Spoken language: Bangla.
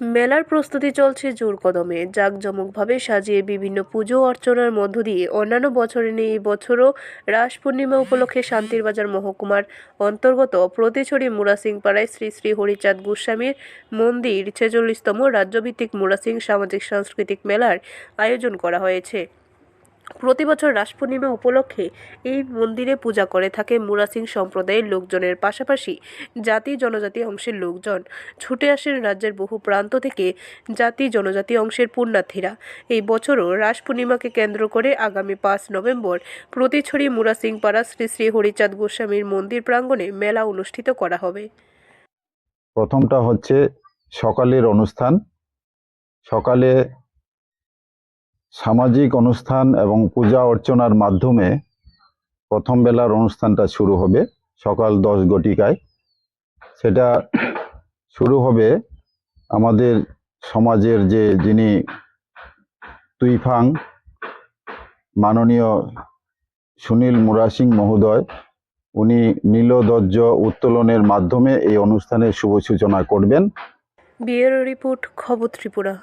মেলার প্রস্তুতি চলছে জোর কদমে। জাঁকজমকভাবে সাজিয়ে বিভিন্ন পুজো অর্চনার মধ্য দিয়ে অন্যান্য বছরে নিয়ে এই বছরও রাস পূর্ণিমা উপলক্ষে শান্তির বাজার মহকুমার অন্তর্গত প্রতিছড়ি মুরাসিংপাড়ায় শ্রী শ্রী হরিচাঁদ গোস্বামীর মন্দির ছেচল্লিশতম রাজ্যভিত্তিক মুরাসিং সামাজিক সাংস্কৃতিক মেলার আয়োজন করা হয়েছে। প্রতি বছর রাস পূর্ণিমা উপলক্ষে এই মন্দিরে পূজা করে থাকে মুরাসিং সম্প্রদায়ের লোকজনের পাশাপাশি জাতি জনজাতি অংশের লোকজন। ছুটে আসেন রাজ্যের বহু প্রান্ত থেকে জাতি জনজাতি অংশের পুণ্যার্থীরা। এই বছরও রাস পূর্ণিমাকে কেন্দ্র করে আগামী পাঁচ নভেম্বর প্রতিছড়ি মুরাসিংপাড়া শ্রী শ্রী হরিচাঁদ গোস্বামীর মন্দির প্রাঙ্গণে মেলা অনুষ্ঠিত করা হবে। প্রথমটা হচ্ছে সকালের অনুষ্ঠান। সকালে সামাজিক অনুষ্ঠান এবং পূজা অর্চনার মাধ্যমে প্রথম বেলার অনুষ্ঠানটা শুরু হবে সকাল দশ গটিকায়। সেটা শুরু হবে আমাদের সমাজের যে যিনি তুইফাং, মাননীয় সুনীল মুরাসিং মহোদয়, উনি নীলধ্বজ উত্তোলনের মাধ্যমে এই অনুষ্ঠানের শুভ সূচনা করবেন। বিয়ের রিপোর্ট খবর ত্রিপুরা।